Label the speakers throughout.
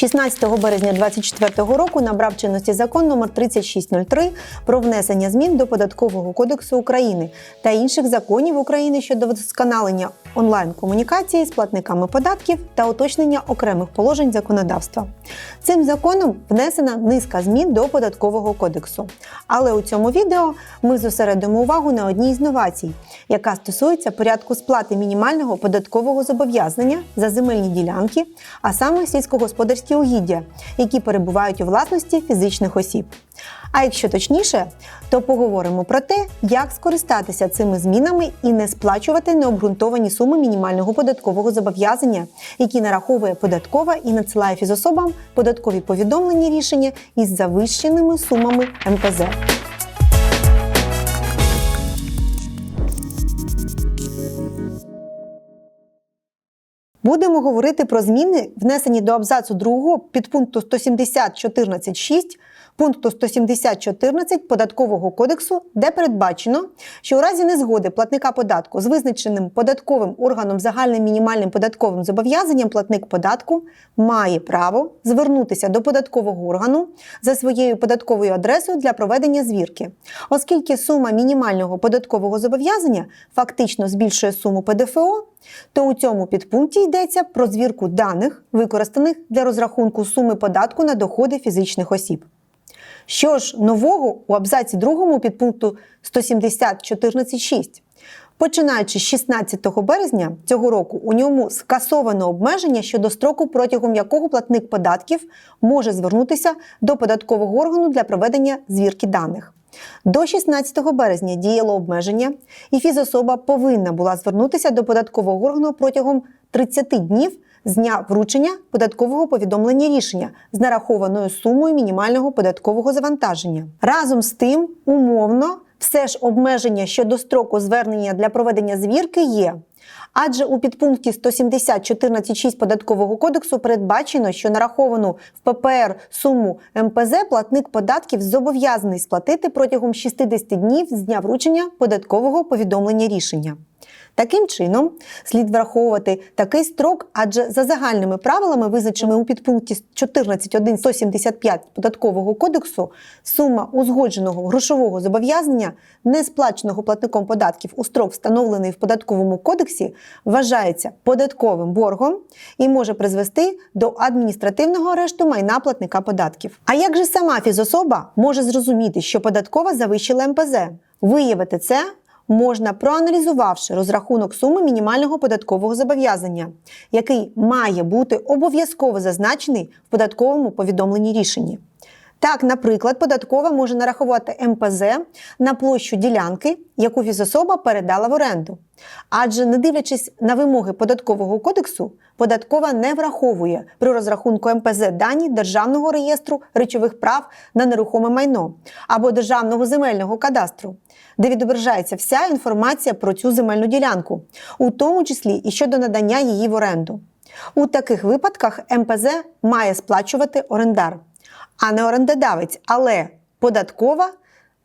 Speaker 1: 16 березня 2024 року набрав чинності закон номер 3603 про внесення змін до податкового кодексу України та інших законів України щодо вдосконалення онлайн-комунікації з платниками податків та уточнення окремих положень законодавства. Цим законом внесена низка змін до податкового кодексу. Але у цьому відео ми зосередимо увагу на одній з новацій, яка стосується порядку сплати мінімального податкового зобов'язання за земельні ділянки, а саме сільськогосподарські угіддя, які перебувають у власності фізичних осіб. А якщо точніше, то поговоримо про те, як скористатися цими змінами і не сплачувати необґрунтовані суми мінімального податкового зобов'язання, які нараховує податкова і надсилає фізособам податкові повідомлення рішення із завищеними сумами МПЗ. Будемо говорити про зміни, внесені до абзацу 2 підпункту 170.14.6 пункту 170.14 податкового кодексу, де передбачено, що у разі незгоди платника податку з визначеним податковим органом загальним мінімальним податковим зобов'язанням платник податку має право звернутися до податкового органу за своєю податковою адресою для проведення звірки, оскільки сума мінімального податкового зобов'язання фактично збільшує суму ПДФО. То у цьому підпункті йдеться про звірку даних, використаних для розрахунку суми податку на доходи фізичних осіб. Що ж нового у абзаці 2 підпункту 170.14.6? Починаючи з 16 березня цього року, у ньому скасовано обмеження щодо строку, протягом якого платник податків може звернутися до податкового органу для проведення звірки даних. До 16 березня діяло обмеження, і фізособа повинна була звернутися до податкового органу протягом 30 днів з дня вручення податкового повідомлення рішення з нарахованою сумою мінімального податкового завантаження. Разом з тим, умовно, все ж обмеження щодо строку звернення для проведення звірки є. Адже у підпункті 170.14.6 податкового кодексу передбачено, що нараховану в ППР суму МПЗ платник податків зобов'язаний сплатити протягом 60 днів з дня вручення податкового повідомлення рішення. Таким чином, слід враховувати такий строк, адже за загальними правилами, визначеними у підпункті 14.1.175 податкового кодексу, сума узгодженого грошового зобов'язання, не сплаченого платником податків у строк, встановлений в податковому кодексі, вважається податковим боргом і може призвести до адміністративного арешту майна платника податків. А як же сама фізособа може зрозуміти, що податкова завищила МПЗ? Виявити це можна, проаналізувавши розрахунок суми мінімального податкового зобов'язання, який має бути обов'язково зазначений в податковому повідомленні рішенні. Так, наприклад, податкова може нарахувати МПЗ на площу ділянки, яку фізособа передала в оренду. Адже, не дивлячись на вимоги податкового кодексу, податкова не враховує при розрахунку МПЗ дані Державного реєстру речових прав на нерухоме майно або Державного земельного кадастру, де відображається вся інформація про цю земельну ділянку, у тому числі і щодо надання її в оренду. У таких випадках МПЗ має сплачувати орендар а не орендодавець, але податкова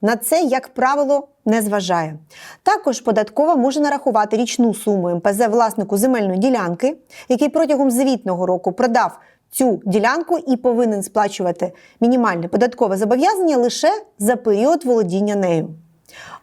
Speaker 1: на це, як правило, не зважає. Також податкова може нарахувати річну суму МПЗ власнику земельної ділянки, який протягом звітного року продав цю ділянку і повинен сплачувати мінімальне податкове зобов'язання лише за період володіння нею.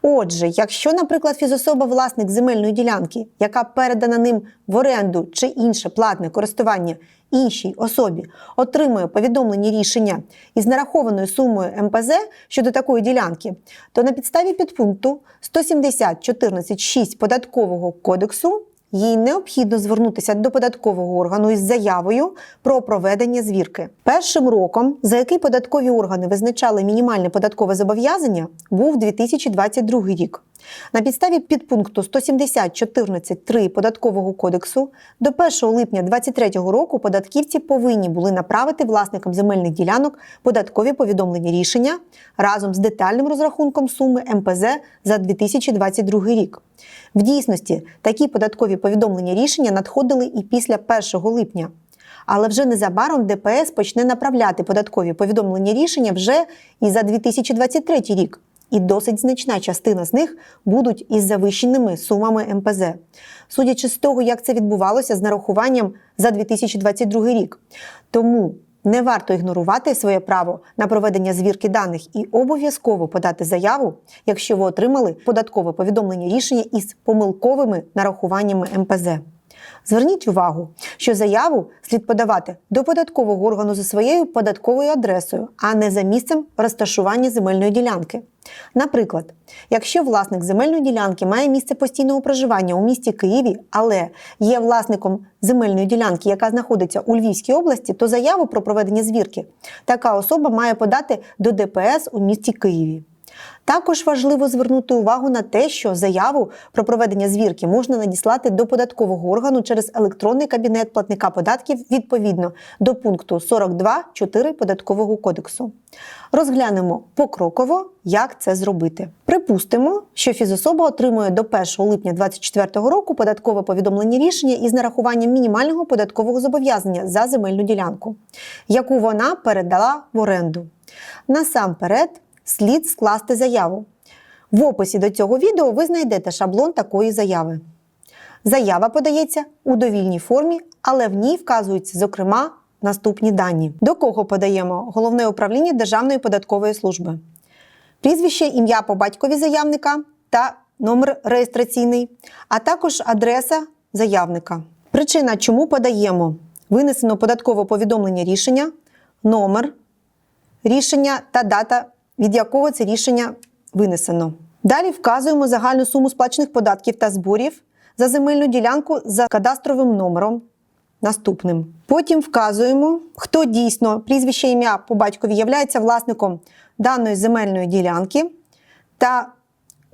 Speaker 1: Отже, якщо, наприклад, фізособа власник земельної ділянки, яка передана ним в оренду чи інше платне користування іншій особі, отримує повідомлені рішення із нарахованою сумою МПЗ щодо такої ділянки, то на підставі підпункту 170.14.6 податкового кодексу їй необхідно звернутися до податкового органу із заявою про проведення звірки. Першим роком, за який податкові органи визначали мінімальне податкове зобов'язання, був 2022 рік. На підставі підпункту 170.14.3 податкового кодексу до 1 липня 2023 року податківці повинні були направити власникам земельних ділянок податкові повідомлення рішення разом з детальним розрахунком суми МПЗ за 2022 рік. В дійсності такі податкові повідомлення рішення надходили і після 1 липня. Але вже незабаром ДПС почне направляти податкові повідомлення рішення вже і за 2023 рік і досить значна частина з них будуть із завищеними сумами МПЗ. Судячи з того, як це відбувалося з нарахуванням за 2022 рік. Тому не варто ігнорувати своє право на проведення звірки даних і обов'язково подати заяву, якщо ви отримали податкове повідомлення рішення із помилковими нарахуваннями МПЗ. Зверніть увагу, що заяву слід подавати до податкового органу за своєю податковою адресою, а не за місцем розташування земельної ділянки. Наприклад, якщо власник земельної ділянки має місце постійного проживання у місті Києві, але є власником земельної ділянки, яка знаходиться у Львівській області, то заяву про проведення звірки така особа має подати до ДПС у місті Києві. Також важливо звернути увагу на те, що заяву про проведення звірки можна надіслати до податкового органу через електронний кабінет платника податків відповідно до пункту 42.4 податкового кодексу. Розглянемо покроково, як це зробити. Припустимо, що фізособа отримує до 1 липня 2024 року податкове повідомлення рішення із нарахуванням мінімального податкового зобов'язання за земельну ділянку, яку вона передала в оренду. Насамперед, слід скласти заяву. В описі до цього відео ви знайдете шаблон такої заяви. Заява подається у довільній формі, але в ній вказуються, зокрема, наступні дані. До кого подаємо Головне управління Державної податкової служби, прізвище, ім'я по батькові заявника та номер реєстраційний, а також адреса заявника. Причина, чому подаємо: винесено податкове повідомлення рішення, номер рішення та дата, від якого це рішення винесено. Далі вказуємо загальну суму сплачених податків та зборів за земельну ділянку за кадастровим номером. Наступним. Потім вказуємо, хто дійсно прізвище ім'я по батькові являється власником даної земельної ділянки та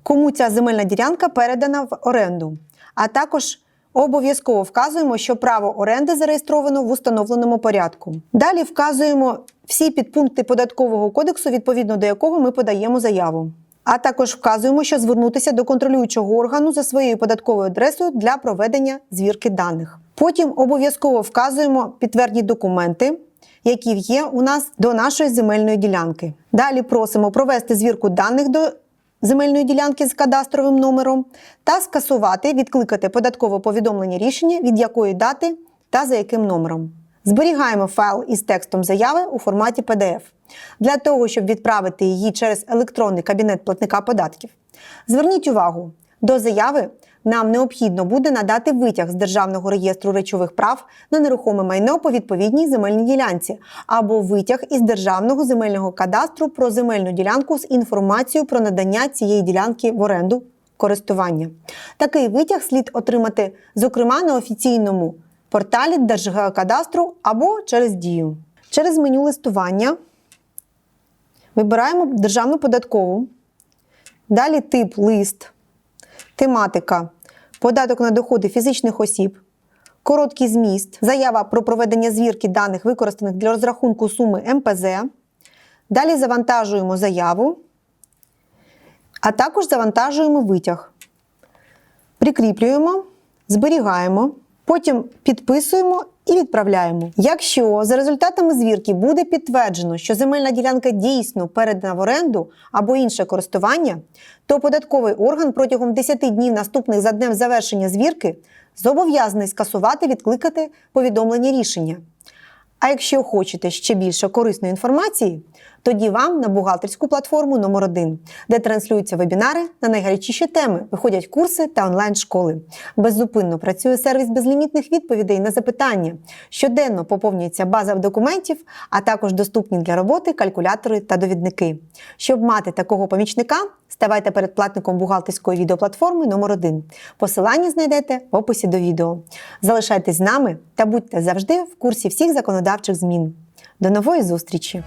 Speaker 1: кому ця земельна ділянка передана в оренду. А також обов'язково вказуємо, що право оренди зареєстровано в установленому порядку. Далі вказуємо всі підпункти податкового кодексу, відповідно до якого ми подаємо заяву. А також вказуємо, що звернутися до контролюючого органу за своєю податковою адресою для проведення звірки даних. Потім обов'язково вказуємо підтвердні документи, які є у нас до нашої земельної ділянки. Далі просимо провести звірку даних до земельної ділянки з кадастровим номером та скасувати, відкликати податкове повідомлення рішення, від якої дати та за яким номером. Зберігаємо файл із текстом заяви у форматі PDF для того, щоб відправити її через електронний кабінет платника податків. Зверніть увагу, до заяви нам необхідно буде надати витяг з Державного реєстру речових прав на нерухоме майно по відповідній земельній ділянці або витяг із Державного земельного кадастру про земельну ділянку з інформацією про надання цієї ділянки в оренду користування. Такий витяг слід отримати, зокрема, на офіційному порталі Держгеокадастру або через дію. Через меню листування вибираємо державну податкову, далі тип лист, тематика, податок на доходи фізичних осіб, короткий зміст, заява про проведення звірки даних, використаних для розрахунку суми МПЗ. Далі завантажуємо заяву, а також завантажуємо витяг. Прикріплюємо, зберігаємо, потім підписуємо і відправляємо. Якщо за результатами звірки буде підтверджено, що земельна ділянка дійсно передана в оренду або інше користування, то податковий орган протягом 10 днів наступних за днем завершення звірки зобов'язаний скасувати відкликати повідомлення рішення. А якщо хочете ще більше корисної інформації, тоді вам на бухгалтерську платформу номер 1 де транслюються вебінари на найгарячіші теми, виходять курси та онлайн-школи. Беззупинно працює сервіс безлімітних відповідей на запитання. Щоденно поповнюється база документів, а також доступні для роботи калькулятори та довідники. Щоб мати такого помічника, ставайте передплатником бухгалтерської відеоплатформи номер 1 Посилання знайдете в описі до відео. Залишайтесь з нами та будьте завжди в курсі всіх законодавчих змін. До нової зустрічі!